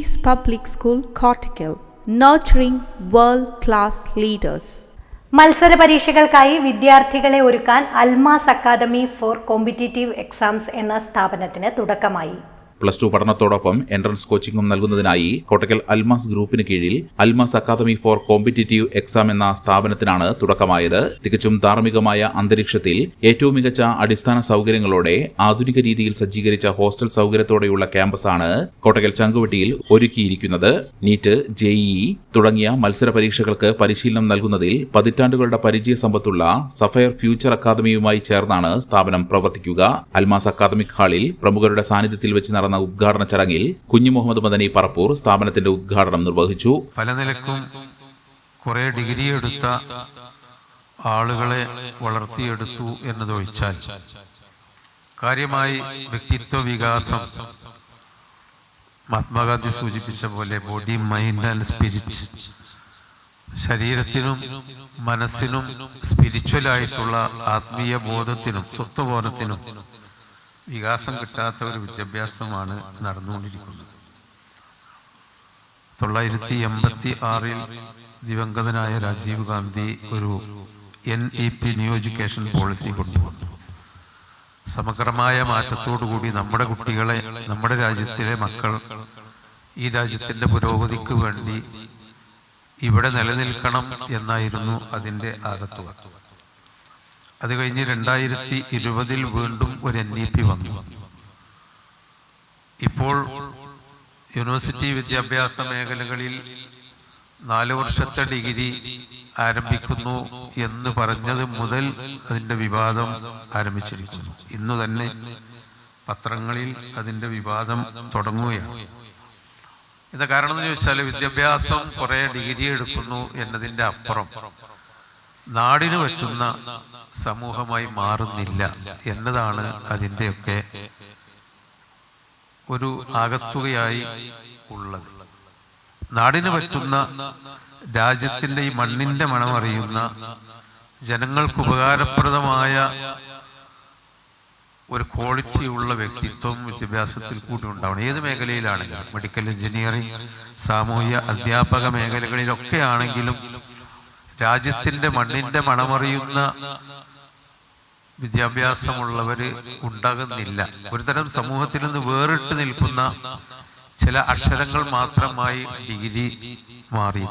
Peace Public School, Cortical, nurturing world class leaders. മത്സര പരീക്ഷകൾക്കായി വിദ്യാർത്ഥികളെ ഒരുക്കാൻ Almas academy for competitive exams എന്ന സ്ഥാപനത്തിന് തുടക്കമായി പ്ലസ് ടു പഠനത്തോടൊപ്പം എൻട്രൻസ് കോച്ചിംഗും നൽകുന്നതിനായി കോട്ടക്കൽ അൽമാസ് ഗ്രൂപ്പിന് കീഴിൽ Almas academy for competitive exam എന്ന സ്ഥാപനത്തിനാണ് തുടക്കമായത്. തികച്ചും ധാർമ്മികമായ അന്തരീക്ഷത്തിൽ ഏറ്റവും മികച്ച അടിസ്ഥാന സൗകര്യങ്ങളോടെ ആധുനിക രീതിയിൽ സജ്ജീകരിച്ച ഹോസ്റ്റൽ സൗകര്യത്തോടെയുള്ള ക്യാമ്പസാണ് കോട്ടക്കൽ ചങ്കുവട്ടിയിൽ ഒരുക്കിയിരിക്കുന്നത്. നീറ്റ് ജെഇഇ തുടങ്ങിയ മത്സര പരീക്ഷകൾക്ക് പരിശീലനം നൽകുന്നതിൽ പതിറ്റാണ്ടുകളുടെ പരിചയ സമ്പത്തുള്ള സഫയർ ഫ്യൂച്ചർ അക്കാദമിയുമായി ചേർന്നാണ് സ്ഥാപനം പ്രവർത്തിക്കുക. അൽമാസ് അക്കാദമിക് ഹാളിൽ പ്രമുഖരുടെ സാന്നിധ്യത്തിൽ വെച്ച് നടന്ന ഉദ്ഘാടന ചടങ്ങിൽ കുഞ്ഞു മുഹമ്മദ് മദനി പറപ്പൂർ സ്ഥാപനത്തിന്റെ ഉദ്ഘാടനം നിർവഹിച്ചു. പല നിലക്കും കുറെ ഡിഗ്രി എടുത്ത ആളുകളെ വളർത്തിയെടുത്തു എന്നതൊഴിച്ചാൽ കാര്യമായി വ്യക്തിത്വ വികാസം മഹാത്മാഗാന്ധി സൂചിപ്പിച്ച പോലെ ബോഡി മൈൻഡ് ആൻഡ് സ്പിരിറ്റ് ശരീരത്തിനും മനസ്സിനും സ്പിരിച്വലായിട്ടുള്ള ആത്മീയ ബോധത്തിനും സ്വത്വബോധത്തിനും വികാസം കിട്ടാത്ത ഒരു വിദ്യാഭ്യാസമാണ് നടന്നുകൊണ്ടിരിക്കുന്നത്. തൊള്ളായിരത്തി എൺപത്തി ആറിൽ ദിവംഗതനായ രാജീവ് ഗാന്ധി ഒരു N E P new education policy കൊണ്ടുവന്നു. സമഗ്രമായ മാറ്റത്തോടുകൂടി നമ്മുടെ കുട്ടികളെ നമ്മുടെ രാജ്യത്തിലെ മക്കൾ ഈ രാജ്യത്തിന്റെ പുരോഗതിക്ക് വേണ്ടി ഇവിടെ നിലനിൽക്കണം എന്നായിരുന്നു അതിന്റെ ആകത്തുക. അത് കഴിഞ്ഞ് രണ്ടായിരത്തി ഇരുപതിൽ വീണ്ടും ഒരു എൻ ഇ പി വന്നു. ഇപ്പോൾ യൂണിവേഴ്സിറ്റി വിദ്യാഭ്യാസ മേഖലകളിൽ നാല് വർഷത്തെ ഡിഗ്രി ആരംഭിക്കുന്നു എന്ന് പറഞ്ഞത് മുതൽ അതിന്റെ വിവാദം ആരംഭിച്ചിരിക്കുന്നു. ഇന്ന് തന്നെ പത്രങ്ങളിൽ അതിന്റെ വിവാദം തുടങ്ങുകയാണ്. ഇത് കാരണം എന്ന് ചോദിച്ചാൽ വിദ്യാഭ്യാസം കുറേ ഡിഗ്രി എടുക്കുന്നു എന്നതിന്റെ അപ്പുറം. നാടിന് പറ്റുന്ന സമൂഹമായി മാറുന്നില്ല എന്നതാണ് അതിന്റെയൊക്കെ ഒരു ആകത്തുകയായി ഉള്ളത്. നാടിന് പറ്റുന്ന രാജ്യത്തിന്റെ ഈ മണ്ണിന്റെ മണമറിയുന്ന ജനങ്ങൾക്ക് ഉപകാരപ്രദമായ ഒരു ക്വാളിറ്റി ഉള്ള വ്യക്തിത്വം വിദ്യാഭ്യാസത്തിൽ കൂടി ഉണ്ടാവണം. ഏത് മേഖലയിലാണെങ്കിലും മെഡിക്കൽ എഞ്ചിനീയറിംഗ് സാമൂഹ്യ അധ്യാപക മേഖലകളിലൊക്കെ ആണെങ്കിലും രാജ്യത്തിന്റെ മണ്ണിന്റെ മണമറിയുന്ന വിദ്യാഭ്യാസമുള്ളവർ ഉണ്ടാകുന്നില്ല. ഒരുതരം സമൂഹത്തിൽ നിന്ന് വേറിട്ട് നിൽക്കുന്ന ചില അക്ഷരങ്ങൾ മാത്രമായി ഡിഗ്രി മാറി.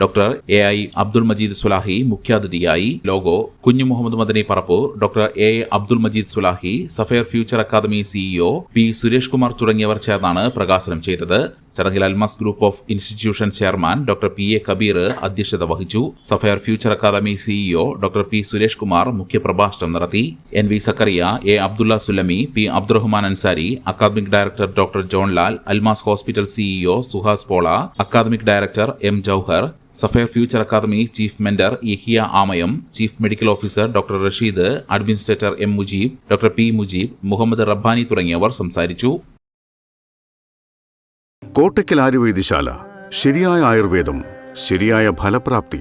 Doctor A I Abdul Majeed Sulahi മുഖ്യാതിഥിയായി logo Kunju Muhammad Madani Parappur doctor A Abdul Majeed Sulahi sapphire future academy CEO P Suresh Kumar തുടങ്ങിയവർ ചേർന്നാണ് പ്രകാശനം ചെയ്തത്. ചടങ്ങിൽ Almas group of institution chairman doctor P A Kabeer അധ്യക്ഷത വഹിച്ചു. Sapphire future academy CEO doctor P Suresh Kumar മുഖ്യപ്രഭാഷണം നടത്തി. N V Zakariya A Abdullah Sulami P Abdurahman Ansari academic director doctor John Lal Almas hospital CEO Suhas Pola academic director M Jouhar sapphire future academy chief mentor Yahiya Amayam chief medical officer doctor Rasheed administrator M Mujeeb doctor P Mujeeb Muhammad Rabbani തുടങ്ങിയവർ സംസാരിച്ചു. കോട്ടയ്ക്കൽ ആയുർവേദശാല ശരിയായ ആയുർവേദം ശരിയായ ഫലപ്രാപ്തി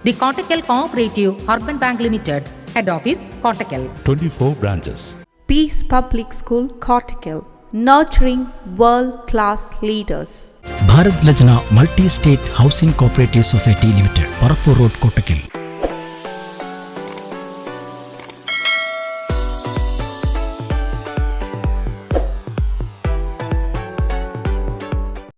The Kottakkal Cooperative Urban Bank Limited, Head Office, Kottakkal. 24 branches. Peace Public School, Cortical, nurturing world class leaders. Bharat Lajna multi state housing cooperative society limited Parappur road Kottakkal